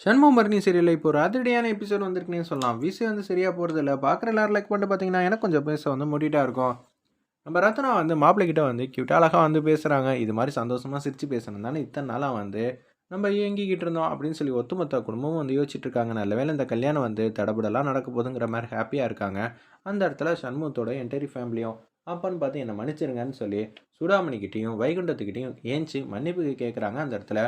ஷண்முகமரணி சீரியலில் இப்போ ஒரு அதிரடியான எபிசோட் வந்திருக்குன்னே சொல்லலாம். விசி வந்து சரியாக போகிறதில்ல பார்க்குற எல்லாரும் லைக் பண்ணிட்டு பார்த்தீங்கன்னா எனக்கு கொஞ்சம் பேச வந்து மூடிட்டாக இருக்கும். நம்ம ரத்னா வந்து மாப்பிள்ளைகிட்ட வந்து கியூட்டாக அழகாக வந்து பேசுகிறாங்க இது மாதிரி சந்தோஷமாக சிரித்து பேசணும் தானே? இத்தனை நாளாக வந்து நம்ம இயங்கிக்கிட்டு இருந்தோம் அப்படின்னு சொல்லி ஒத்துமொத்த குடும்பமும் வந்து யோசிச்சுட்டு இருக்காங்க. நல்ல வேளை இந்த கல்யாணம் வந்து தடபடலாம் நடக்க போதுங்கிற மாதிரி ஹாப்பியாக இருக்காங்க. அந்த இடத்துல சண்முகத்தோட என்டைரி ஃபேமிலியும் அப்பான்னு பார்த்து என்னை மன்னிச்சிருங்கன்னு சொல்லி சுடாமணிக்கிட்டேயும் வைகுண்டத்துக்கிட்டேயும் ஏஞ்சி மன்னிப்பு கேட்குறாங்க அந்த இடத்துல.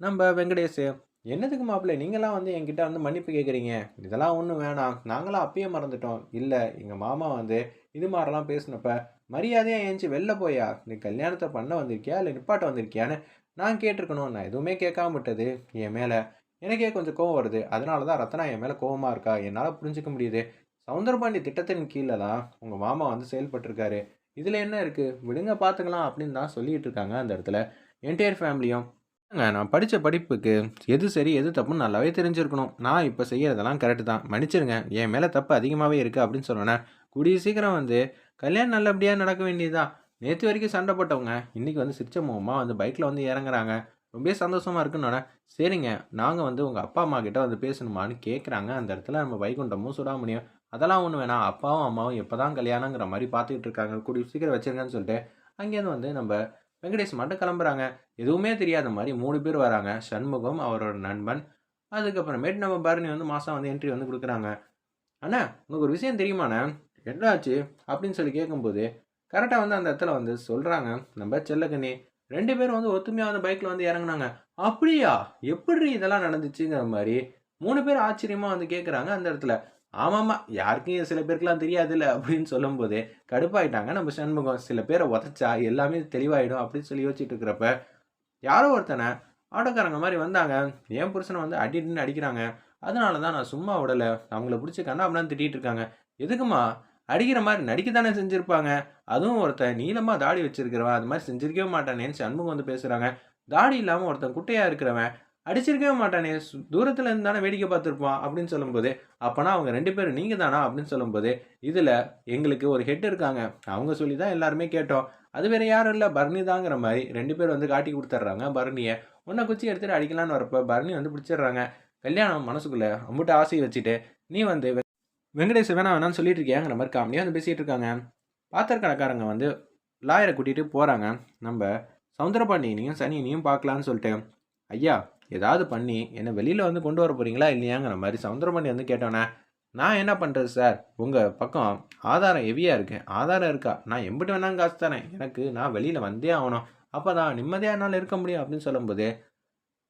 நம்ம வெங்கடேஷ் என்னதுக்கு மாப்பிள்ளை நீங்களாம் வந்து என்கிட்ட வந்து மன்னிப்பு கேட்குறீங்க. இதெல்லாம் ஒன்றும் வேணாம். நாங்களாம் அப்பயே மறந்துட்டோம். இல்லை எங்கள் மாமா வந்து இது மாதிரிலாம் பேசினப்ப மரியாதையாக ஏஞ்சி வெளில போயா நீ கல்யாணத்தை பண்ண வந்திருக்கியா? இல்லை நிப்பாட்ட வந்திருக்கியான்னு நான் கேட்டிருக்கணும். நான் எதுவுமே கேட்காம விட்டது. என் மேலே எனக்கே கொஞ்சம் கோவம் வருது. அதனால தான் ரத்னா என் மேலே கோவமாக இருக்கா? என்னால் புரிஞ்சுக்க முடியுது. சவுந்தரபாண்டி திட்டத்தின் கீழே தான் உங்கள் மாமா வந்து செயல்பட்டிருக்காரு. இதில் என்ன இருக்குது விடுங்க பார்த்துக்கலாம் அப்படின்னு தான் சொல்லிகிட்டு இருக்காங்க அந்த இடத்துல. என்டையர் ஃபேமிலியும் நான் படித்த படிப்புக்கு எது சரி எது தப்புன்னு நல்லாவே தெரிஞ்சிருக்கணும். நான் இப்போ செய்கிறதெல்லாம் கரெக்டு தான். மன்னிச்சிருங்க என் மேலே தப்பு அதிகமாகவே இருக்குது அப்படின்னு சொன்னோன்னே கூடிய சீக்கிரம் வந்து கல்யாணம் நல்லபடியாக நடக்க வேண்டியதுதான் நேற்று வரைக்கும் சண்டை போட்டவங்க இன்றைக்கி வந்து சிரிச்ச முகமாக வந்து பைக்கில் வந்து இறங்குறாங்க. ரொம்ப சந்தோஷமாக இருக்குன்னு சரிங்க நாங்கள் வந்து உங்கள் அப்பா அம்மா கிட்டே வந்து பேசணுமான்னு கேட்குறாங்க அந்த இடத்துல நம்ம வைகுண்டமும் சுடாமணியும் அதெல்லாம் ஒன்று வேணாம். அப்பாவும் அம்மாவும் எப்போ தான் கல்யாணங்கிற மாதிரி பார்த்துக்கிட்டு இருக்காங்க. கூடிய சீக்கிரம் வச்சுருங்கன்னு சொல்லிட்டு அங்கேருந்து வந்து நம்ம வெங்கடேஷ் மட்டும் கிளம்புறாங்க. எதுவுமே தெரியாத மாதிரி மூணு பேர் வராங்க. சண்முகம் அவரோட நண்பன். அதுக்கப்புறமேட்டு நம்ம பரணி வந்து மாதம் வந்து என்ட்ரி வந்து கொடுக்குறாங்க. அண்ணா உனக்கு ஒரு விஷயம் தெரியுமாண்ணே என்னாச்சு? அப்படின்னு சொல்லி கேட்கும்போது கரெக்டாக வந்து அந்த இடத்துல வந்து சொல்கிறாங்க நம்ம செல்லக்கண்ணி ரெண்டு பேரும் வந்து ஒத்துமையாக வந்து பைக்கில் வந்து இறங்குனாங்க. அப்படியா? எப்படி இதெல்லாம் நடந்துச்சுங்கிற மாதிரி மூணு பேர் ஆச்சரியமாக வந்து கேட்குறாங்க அந்த இடத்துல. ஆமாம்மா யாருக்கும் சில பேருக்குலாம் தெரியாதுல்ல அப்படின்னு சொல்லும்போது கடுப்பாயிட்டாங்க. நம்ம சண்முகம் சில பேரை உதச்சா எல்லாமே தெளிவாயிடும் அப்படின்னு சொல்லி யோசிச்சுட்டு இருக்கிறப்ப யாரோ ஒருத்தனை ஆட்டோக்காரங்க மாதிரி வந்தாங்க. என் புருஷனை வந்து அடிட்டுன்னு அடிக்கிறாங்க. அதனால தான் நான் சும்மா விடலை. அவங்கள பிடிச்சி கண்ணா அப்படின்னு திட்டிகிட்டு இருக்காங்க. எதுக்குமா அடிக்கிற மாதிரி நடிக்க தானே செஞ்சுருப்பாங்க. அதுவும் ஒருத்தன் நீளமாக தாடி வச்சிருக்கிறவன். அது மாதிரி செஞ்சிருக்கவே மாட்டானேன்னு சண்முகம் வந்து பேசுகிறாங்க தாடி இல்லாமல் ஒருத்தன் குட்டையாக இருக்கிறவன். அடிச்சிருக்கவே மாட்டானே. தூரத்தில் இருந்து தானே வேடிக்கை பார்த்துருப்பான் அப்படின்னு சொல்லும்போது அப்போனா அவங்க ரெண்டு பேரும் நீங்கள் தானா அப்படின்னு சொல்லும்போது இதில் எங்களுக்கு ஒரு ஹெட் இருக்காங்க. அவங்க சொல்லி தான் எல்லாருமே கேட்டோம். அது வேற யாரும் இல்லை. பரணி தாங்கிற மாதிரி ரெண்டு பேர் வந்து காட்டி கொடுத்துட்றாங்க பரணியை. உன்னை குச்சி எடுத்துகிட்டு அடிக்கலான்னு வரப்போ பரணி வந்து பிடிச்சிடுறாங்க கல்யாணம் மனசுக்குள்ளே அம்புட்டு ஆசையை வச்சுட்டு நீ வந்து வெ- வெங்கடேஷ் வேணா வேணாம்னு சொல்லிட்டு இருக்கியாங்கிற மாதிரி காமெடியாக வந்து பேசிகிட்டு இருக்காங்க. பாத்திரக்கடைக்காரங்க வந்து லாயரை கூட்டிகிட்டு போகிறாங்க நம்ம சவுந்தரபாண்டியனையும் சனியனையும் பார்க்கலான்னு சொல்லிட்டு. ஐயா ஏதாவது பண்ணி என்னை வெளியில் வந்து கொண்டு வர போகிறீங்களா இல்லையாங்கிற மாதிரி சவுந்தரமணி வந்து கேட்டோன்னே நான் என்ன பண்ணுறது சார்? உங்கள் பக்கம் ஆதாரம் ஹெவியாக இருக்கேன் ஆதாரம் இருக்கா? நான் எம்பிட்டு வேணாலும் காசு தரேன். எனக்கு நான் வெளியில் வந்தே ஆகணும். அப்போ தான் நிம்மதியாக என்னால் இருக்க முடியும் அப்படின்னு சொல்லும்போது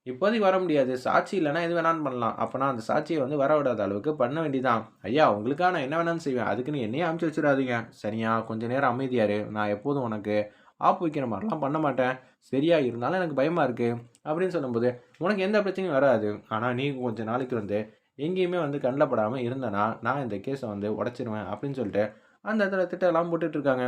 இப்போதைக்கு வர முடியாது. சாட்சி இல்லைன்னா எது வேணாலும் பண்ணலாம். அப்போனா அந்த சாட்சியை வந்து வர விடாத அளவுக்கு பண்ண வேண்டியதான் ஐயா உங்களுக்காக நான் என்ன வேணாலும் செய்வேன்? அதுக்கு நீ என்னையே அமுச்சு வச்சிடாதீங்க. சரியா? கொஞ்ச நேரம் அமைதியாரு நான் எப்போதும் உனக்கு ஆப்பு வைக்கிற மாதிரிலாம் பண்ண மாட்டேன். சரியா? இருந்தாலும் எனக்கு பயமாக இருக்குது அப்படின்னு சொல்லும்போது உனக்கு எந்த பிரச்சனையும் வராது. ஆனால் நீ கொஞ்சம் நாளைக்கு வந்து எங்கேயுமே வந்து கண்ணில் படாமல் இருந்தனா நான் இந்த கேஸை வந்து உடச்சிருவேன் அப்படின்னு சொல்லிட்டு அந்த இடத்துல திட்டம்லாம் போட்டுட்ருக்காங்க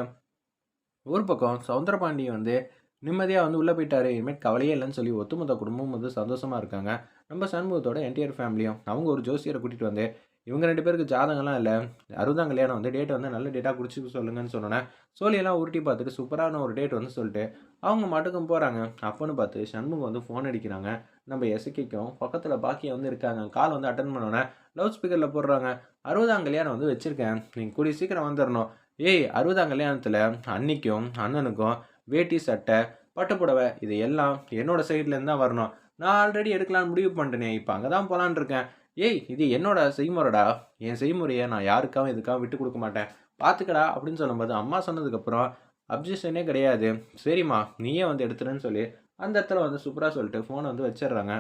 ஒரு பக்கம் சவுந்தரபாண்டி வந்து நிம்மதியாக வந்து உள்ளே போயிட்டாரு. இனிமேல் கவலையே இல்லைன்னு சொல்லி ஒத்துமொத்த குடும்பமும் வந்து சந்தோஷமாக இருக்காங்க. நம்ம சண்முகத்தோட என்டையர் ஃபேமிலியும் அவங்க ஒரு ஜோசியரை கூட்டிகிட்டு வந்து இவங்க ரெண்டு பேருக்கு ஜாதகம்லாம் இல்லை. அறுபதாம் கல்யாணம் வந்து டேட்டை வந்து நல்ல டேட்டாக குடிச்சு சொல்லுங்கன்னு சொன்னோன்னே சோழியெல்லாம் உருட்டி பார்த்துட்டு சூப்பரான ஒரு டேட் வந்து சொல்லிட்டு அவங்க மட்டுக்கும் போகிறாங்க அப்போன்னு பார்த்து சண்முகம் வந்து ஃபோன் அடிக்கிறாங்க. நம்ம எசக்கிக்கும் பக்கத்தில் பாக்கியம் வந்து இருக்காங்க. கால் வந்து அட்டன் பண்ணோன்னே லவுட் ஸ்பீக்கரில் போடுறாங்க. அறுபதாம் கல்யாணம் வந்து வச்சுருக்கேன். நீங்கள் கூடிய சீக்கிரம் வந்துடணும் ஏய் அறுபதாம் கல்யாணத்தில் அன்னிக்கும் அண்ணனுக்கும் வேட்டி சட்டை பட்டுப்புடவை இது எல்லாம் என்னோடய சைட்லேருந்து தான் வரணும். நான் ஆல்ரெடி எடுக்கலாம்னு முடிவு பண்ணிட்டேனே. இப்போ அங்கே தான் போகலான் இருக்கேன். ஏய் இது என்னோட செய்முறைடா. என் செய்முறையை நான் யாருக்காகவும் இதுக்காகவும் விட்டு கொடுக்க மாட்டேன். பார்த்துக்கடா அப்படின்னு சொல்லும்போது அம்மா சொன்னதுக்கப்புறம் அப்ஜெக்ஷனே கிடையாது. சரிம்மா நீயே வந்து எடுத்துருன்னு சொல்லி அந்த இடத்துல வந்து சூப்பராக சொல்லிட்டு ஃபோனை வந்து வச்சிடுறாங்க.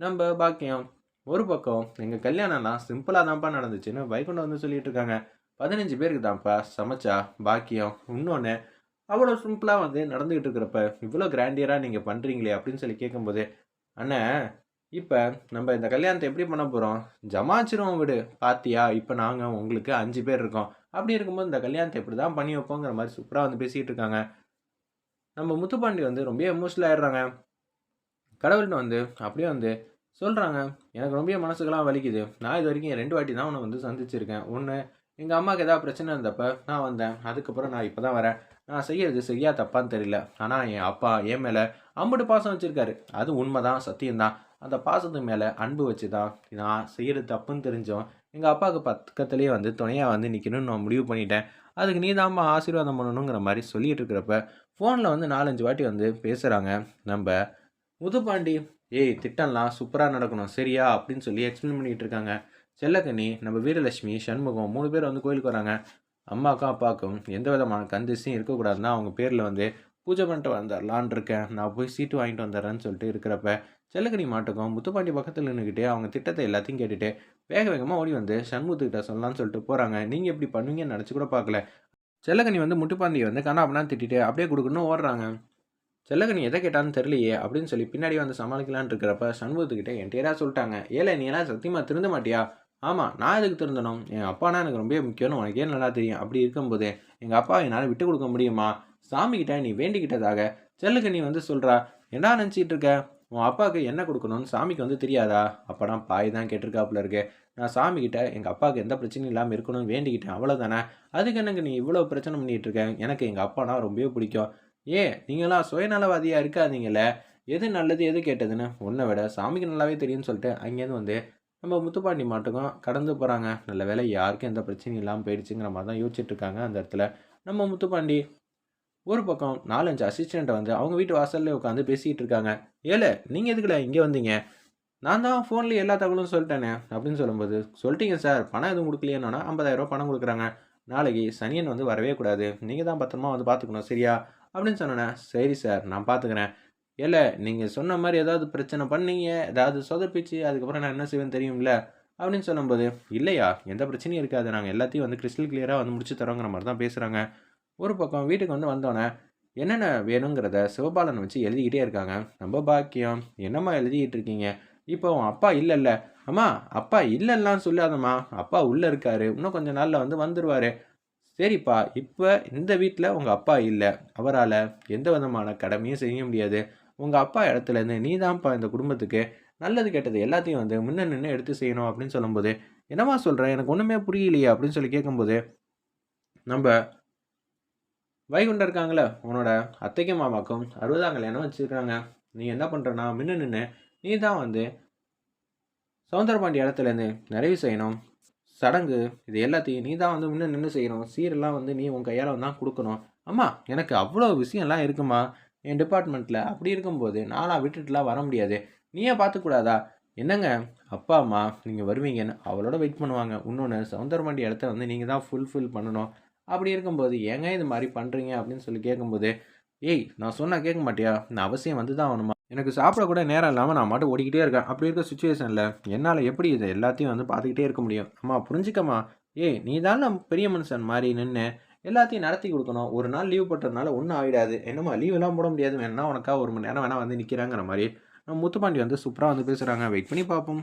நம்ம பாக்கியம் ஒரு பக்கம் எங்கள் கல்யாணம்லாம் சிம்பிளாக தான்ப்பா நடந்துச்சுன்னு வைகுண்டம் வந்து சொல்லிட்டு இருக்காங்க. பதினஞ்சு பேருக்கு தான்ப்பா சமைச்சா பாக்கியம். இன்னொன்று அவ்வளோ சிம்பிளாக வந்து நடந்துக்கிட்டு இருக்கிறப்ப இவ்வளோ கிராண்டியராக நீங்கள் பண்ணுறீங்களே அப்படின்னு சொல்லி கேட்கும்போது அண்ணே இப்போ நம்ம இந்த கல்யாணத்தை எப்படி பண்ண போகிறோம் ஜமாச்சிரும் விடு. பாத்தியா? இப்போ நாங்கள் உங்களுக்கு அஞ்சு பேர் இருக்கோம். அப்படி இருக்கும்போது இந்த கல்யாணத்தை எப்படி தான் பண்ணி வைப்போங்கிற மாதிரி சூப்பராக வந்து பேசிகிட்டு இருக்காங்க. நம்ம முத்துப்பாண்டி வந்து ரொம்ப எமோஷனல் ஆயிடுறாங்க. கடவுள்கிட்ட வந்து அப்படியே வந்து சொல்கிறாங்க எனக்கு ரொம்ப மனசுக்கெல்லாம் வலிக்குது. நான் இது வரைக்கும் ரெண்டு வாட்டி தான் உன்னை வந்து சந்திச்சிருக்கேன். ஒன்று எங்கள் அம்மாவுக்கு ஏதாவது பிரச்சனை இருந்தப்ப நான் வந்தேன். அதுக்கப்புறம் நான் இப்போ தான் வரேன். நான் செய்யறது சரியா தப்பான்னு தெரியல. ஆனால் என் அப்பா என் மேலே அம்புட்டு பாசம் வச்சிருக்காரு. அது உண்மை தான் சத்தியம்தான். அந்த பாசத்துக்கு மேலே அன்பு வச்சு தான் நான் செய்கிறது தப்புன்னு தெரிஞ்சோம் எங்கள் அப்பாவுக்கு பக்கத்துலேயே வந்து துணையாக வந்து நிற்கணும்னு நான் முடிவு பண்ணிட்டேன். அதுக்கு நீ தான்மா ஆசீர்வாதம் பண்ணணுங்கிற மாதிரி சொல்லிகிட்டு இருக்கிறப்ப ஃபோனில் வந்து நாலஞ்சு வாட்டி வந்து பேசுகிறாங்க நம்ம முதுபாண்டி ஏய் திட்டம்லாம் சூப்பராக நடக்கணும் சரியா? அப்படின்னு சொல்லி எக்ஸ்பிளைன் பண்ணிகிட்டு இருக்காங்க. செல்லக்கண்ணி நம்ம வீரலட்சுமி சண்முகம் மூணு பேர் வந்து கோயிலுக்கு வராங்க. அம்மாக்கும் அப்பாவுக்கும் எந்த விதமான கந்திசையும் இருக்கக்கூடாதுன்னா அவங்க பேரில் வந்து பூஜை பண்ணிட்டு வந்துடலான் இருக்கேன். நான் போய் சீட்டு வாங்கிட்டு வந்துடுறேன்னு சொல்லிட்டு இருக்கிறப்ப செல்லக்கடி மாட்டுக்கும் முத்துப்பாண்டி பக்கத்தில் நின்றுக்கிட்டே அவங்க திட்டத்தை எல்லாத்தையும் கேட்டுட்டு வேக வேகமாக ஓடி வந்து சண்முத்துக்கிட்ட சொல்லலாம்னு சொல்லிட்டு போகிறாங்க நீங்கள் எப்படி பண்ணுவீங்கன்னு நினச்சி கூட பார்க்கல. செல்லக்கனி வந்து முட்டுப்பாண்டியை வந்து கண்ணா அப்படின்னு திட்டிட்டு அப்படியே கொடுக்கணும் ஓடுறாங்க. செல்லக்கனி எதை கேட்டான்னு தெரியலையே அப்படின்னு சொல்லி பின்னாடி வந்து சமாளிக்கலான்னு இருக்கிறப்ப சண்முகத்துக்கிட்ட என்டையராக சொல்லிட்டாங்க. ஏழை நீ எல்லாம் சத்தியமாக திருந்த மாட்டியா? ஆமாம் நான் எதுக்கு திருந்தணும்? என் அப்பானா எனக்கு ரொம்ப முக்கியம்னு உனக்கு ஏன் நல்லா தெரியும். அப்படி இருக்கும்போது எங்கள் அப்பா என்னால் விட்டு கொடுக்க முடியுமா? சாமிக்கிட்ட நீ வேண்டிக்கிட்டதாக செல்லுக்கண்ணி வந்து சொல்கிறா என்ன நினச்சிட்டு இருக்க? உன் அப்பாவுக்கு என்ன கொடுக்கணும்னு சாமிக்கு வந்து தெரியாதா? அப்போனா பாய் தான் கேட்டிருக்காப்புல இருக்கு. நான் சாமிக்கிட்ட எங்கள் அப்பாவுக்கு எந்த பிரச்சனையும் இல்லாமல் இருக்கணும்னு வேண்டிக்கிட்டேன் அவ்வளோதானே அதுக்கு எனக்கு நீ இவ்வளோ பிரச்சனை பண்ணிகிட்டு இருக்க? எனக்கு எங்கள் அப்பானா ரொம்பவே பிடிக்கும். ஏ நீங்களாம் சுயநலவாதியாக இருக்காதீங்களே. எது நல்லது எது கேட்டதுன்னு? உன்னை விட சாமிக்கு நல்லாவே தெரியும்னு சொல்லிட்டு அங்கேருந்து வந்து நம்ம முத்துப்பாண்டி மாட்டுக்கும் கடந்து போகிறாங்க நல்ல வேலை யாருக்கும் எந்த பிரச்சனையும் இல்லாமல் போயிடுச்சுங்கிற மாதிரி தான் யோசிச்சுட்டு இருக்காங்க அந்த இடத்துல. நம்ம முத்துப்பாண்டி ஒரு பக்கம் நாலஞ்சு அசிஸ்டண்ட்டை வந்து அவங்க வீட்டு வாசல்ல உட்காந்து பேசிகிட்டு இருக்காங்க ஏழை நீங்கள் எதுக்குல இங்கே வந்தீங்க? நான் தான் ஃபோன்லேயே எல்லா தகவலும் சொல்லிட்டேனே அப்படின்னு சொல்லும்போது சொல்லிட்டீங்க சார் பணம் எதுவும் கொடுக்கலையேன்னா ஐம்பதாயிரரூபா பணம் கொடுக்குறாங்க. நாளைக்கு சனியன் வந்து வரவே கூடாது. நீங்கள் தான் பத்திரமா வந்து பார்த்துக்கணும் சரியா? அப்படின்னு சொன்னேன் சரி சார் நான் பார்த்துக்கிறேன் இல்லை நீங்கள் சொன்ன மாதிரி ஏதாவது பிரச்சனை பண்ணீங்க ஏதாவது சொதப்பிச்சு அதுக்கப்புறம் நான் என்ன செய்வேன் தெரியும்ல? அப்படின்னு சொல்லும்போது இல்லையா எந்த பிரச்சனையும் இருக்காது. நாங்கள் எல்லாத்தையும் வந்து கிறிஸ்டல் கிளியராக வந்து முடிச்சு தரோங்கிற மாதிரி தான் பேசுகிறாங்க ஒரு பக்கம் வீட்டுக்கு வந்து வந்தோடனே என்னென்ன வேணுங்கிறத சிவபாலன் வச்சு எழுதிக்கிட்டே இருக்காங்க. நம்ம பாக்கியம். என்னம்மா எழுதிக்கிட்டு இருக்கீங்க? இப்போ உன் அப்பா இல்லைல்ல. அம்மா அப்பா இல்லைல்லாம் சொல்லாதம்மா. அப்பா உள்ளே இருக்காரு. இன்னும் கொஞ்ச நாளில் வந்து வந்துடுவார் சரிப்பா. இப்போ இந்த வீட்டில் உங்கள் அப்பா இல்லை. அவரால் எந்த விதமான கடமையும் செய்ய முடியாது. உங்கள் அப்பா இடத்துலேருந்து நீ தான்ப்பா இந்த குடும்பத்துக்கு. நல்லது கெட்டது எல்லாத்தையும் வந்து முன்ன நின்று எடுத்து செய்யணும். அப்படின்னு சொல்லும்போது என்னம்மா சொல்கிறேன் எனக்கு ஒன்றுமே புரியலையே. அப்படின்னு சொல்லி கேட்கும்போது நம்ம வைகுண்டம் இருக்காங்களே உன்னோட அத்தைக்கும் மாமாக்கும் அறுபதாம் கல்யாணம் வச்சுருக்காங்க. நீ என்ன பண்ணுறனா முன்ன நின்று நீ தான் வந்து சவுந்தரபாண்டி இடத்துலேருந்து நிறைவு செய்யணும். சடங்கு இது எல்லாத்தையும் நீ தான் வந்து முன்ன நின்று செய்யணும். சீரெல்லாம் வந்து நீ உன் கையால் தான் கொடுக்கணும். அம்மா எனக்கு அவ்வளோ விஷயம்லாம் இருக்குமா? என் டிபார்ட்மெண்ட்டில் அப்படி இருக்கும்போது நானாக விட்டுட்டுலாம் வர முடியாது. நீயே பார்த்துக்கூடாதா? என்னங்க? அப்பா அம்மா நீங்கள் வருவீங்கன்னு அவளோட வெயிட் பண்ணுவாங்க. இன்னொன்று சவுந்தரபாண்டி இடத்த வந்து நீங்கள் தான் ஃபுல்ஃபில் பண்ணணும். அப்படி இருக்கும்போது ஏங்க இது மாதிரி பண்ணுறீங்க அப்படின்னு சொல்லி கேட்கும்போது ஏய் நான் சொன்னால் கேட்க மாட்டியா? நான் அவசியம் வந்து தான் ஆகணுமா? எனக்கு சாப்பிட கூட நேரம் இல்லாமல் நான் மட்டும் ஓடிக்கிட்டே இருக்கேன். அப்படி இருக்க சுச்சுவேஷனில் என்னால் எப்படி இதை எல்லாத்தையும் வந்து பார்த்துக்கிட்டே இருக்க முடியும்? அம்மா புரிஞ்சுக்கம்மா. ஏய் நீ தான் பெரிய மனுஷன் மாதிரி நின்று எல்லாத்தையும் நடத்தி கொடுக்கணும். ஒரு நாள் லீவ் போட்டதுனால ஒன்றும் ஆகிடாது என்னம்மா லீவெல்லாம் போட முடியாது. வேணா உனக்கா ஒரு மணி நேரம் வேணால் வந்து நிற்கிறாங்கிற மாதிரி. நம்ம முத்துப்பாண்டி வந்து சூப்பராக வந்து பேசுகிறாங்க வெயிட் பண்ணி பார்ப்போம்.